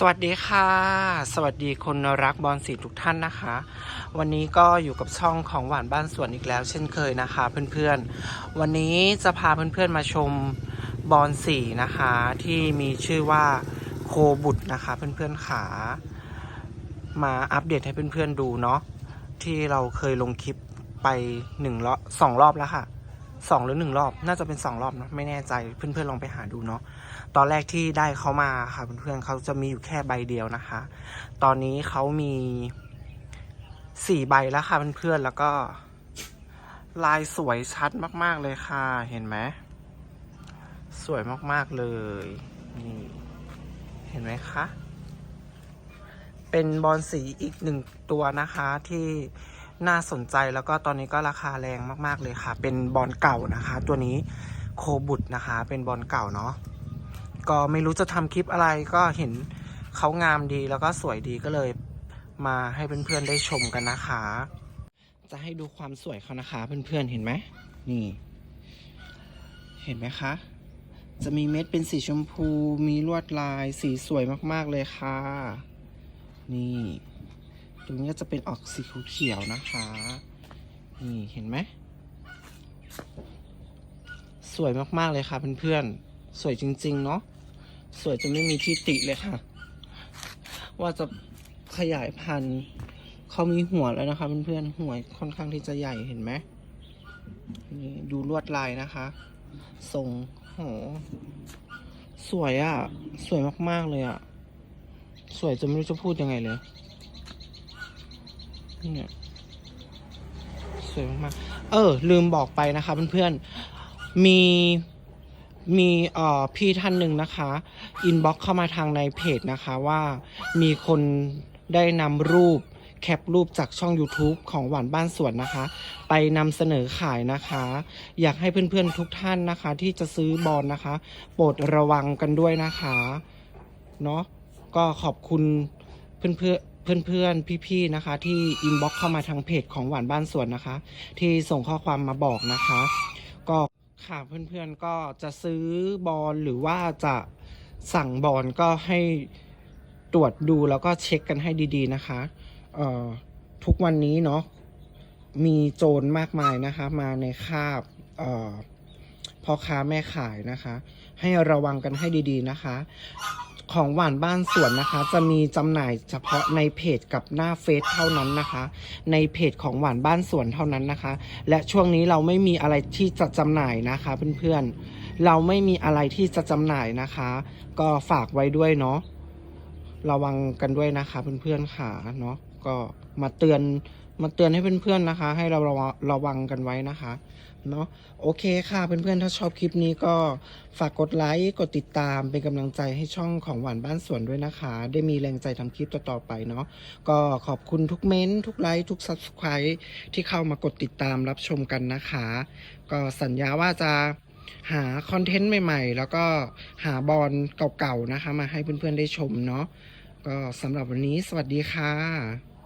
สวัสดีค่ะ สวัสดีคนรักบอลสีทุกท่านนะคะ วันนี้ก็อยู่กับช่องของหวานบ้านสวนอีกแล้ว เช่นเคยนะคะเพื่อนๆ วันนี้จะพาเพื่อนๆมาชมบอลสีนะคะ ที่มีชื่อว่าโคบุตรนะคะ เพื่อนๆขามาอัปเดตให้เพื่อนๆดูเนาะที่เราเคยลงคลิปไปหนึ่งรอบสองรอบแล้วค่ะ สองหรือหนึ่งรอบ น่าจะเป็นสองรอบเนะไม่แน่ใจเพื่อนๆลองไปหาดูเนาะตอนแรกที่ได้เขามาค่ะเพื่อนๆเขาจะมีอยู่แค่ใบเดียวนะคะ ตอนนี้เขามีสี่ใบแล้วค่ะเพื่อนๆแล้วก็ลายสวยชัดมาก ๆเลยค่ะ เห็นไหมสวยมากๆเลยนี่เห็นไหมคะเป็นบอลสีอีกหนึ่งตัวนะคะที่ น่าสนใจแล้วก็ตอนนี้ก็ราคาแรงมากๆเลยค่ะ เป็นบอลเก่านะคะ ตัวนี้โคบุตรนะคะ เป็นบอลเก่าเนาะก็ไม่รู้จะทำคลิปอะไรก็เห็นเขางามดีแล้วก็สวยดีก็เลยมาให้เพื่อนๆได้ชมกันนะคะ จะให้ดูความสวยเขานะคะเพื่อนๆเห็นไหมนี่ เห็นไหมคะ จะมีเม็ดเป็นสีชมพูมีลวดลายสีสวยมากๆเลยค่ะ นี่ ตรงนี้ก็จะเป็นออกสีเขียวนะคะ นี่เห็นไหม สวยมากๆเลยค่ะเพื่อนๆ สวยจริง ๆ เนาะ สวยจนไม่มีที่ติเลยค่ะ ว่าจะขยายพันธุ์เขามีหัวแล้วนะคะเพื่อนๆ หัวค่อนข้างที่จะใหญ่เห็นไหมนี่ดูลวดลายนะคะ ทรงโหสวยอะ่ะ สวยมากๆเลยอะ่ะ สวยจนไม่รู้จะพูดยังไงเลย เนี่ยสวยมากๆเออ ลืมบอกไปนะคะเพื่อนๆ มีมีเอ่อพี่ท่านหนึ่งนะคะอินบ็อกเข้ามาทางในเพจนะคะว่ามีคนได้นำรูปแคปรูปจากช่อง YouTube ของหวานบ้านสวนนะคะ ไปนำเสนอขายนะคะ อยากให้เพื่อนๆทุกท่านนะคะ ที่จะซื้อบอลนะคะ โปรดระวังกันด้วยนะคะ เนาะก็ขอบคุณเพื่อน เพื่อนๆ พี่ๆ นะคะ ที่อินบ็อกเข้ามาทางเพจของหวานบ้านสวนนะคะ ที่ส่งข้อความมาบอกนะคะ ก็ค่ะเพื่อนๆ ก็จะซื้อบอลหรือว่าจะสั่งบอลก็ให้ตรวจดูแล้วก็เช็คกันให้ดีๆนะคะ เอ่อทุกวันนี้เนาะมีโจรมากมายนะคะ มาในคาบเอ่อ พ่อค้าแม่ขายนะคะ ให้ระวังกันให้ดีๆนะคะ ของหวานบ้านสวนนะคะ จะมีจำหน่ายเฉพาะในเพจกับหน้าเฟซเท่านั้นนะคะ ในเพจของหวานบ้านสวนเท่านั้นนะคะ และช่วงนี้เราไม่มีอะไรที่จะจำหน่ายนะคะเพื่อนๆเราไม่มีอะไรที่จะจำหน่ายนะคะ ก็ฝากไว้ด้วยเนาะระวังกันด้วยนะคะเพื่อนๆค่ะเนาะก็มาเตือน มาเตือนให้เพื่อนๆนะคะ ให้เราระวังระวังกันไว้นะคะเนาะโอเคค่ะเพื่อนๆถ้าชอบคลิปนี้ก็ฝากกดไลค์กดติดตามเป็นกำลังใจให้ช่องของหวานบ้านสวนด้วยนะคะ ได้มีแรงใจทำคลิปต่อๆไปเนาะก็ขอบคุณทุกเม้นทุกไลค์ทุก Subscribe ที่เข้ามากดติดตามรับชมกันนะคะ ก็สัญญาว่าจะหาคอนเทนต์ใหม่ๆ แล้วก็หาบอลเก่าๆนะคะ มาให้เพื่อนๆได้ชมเนาะก็สำหรับวันนี้สวัสดีค่ะ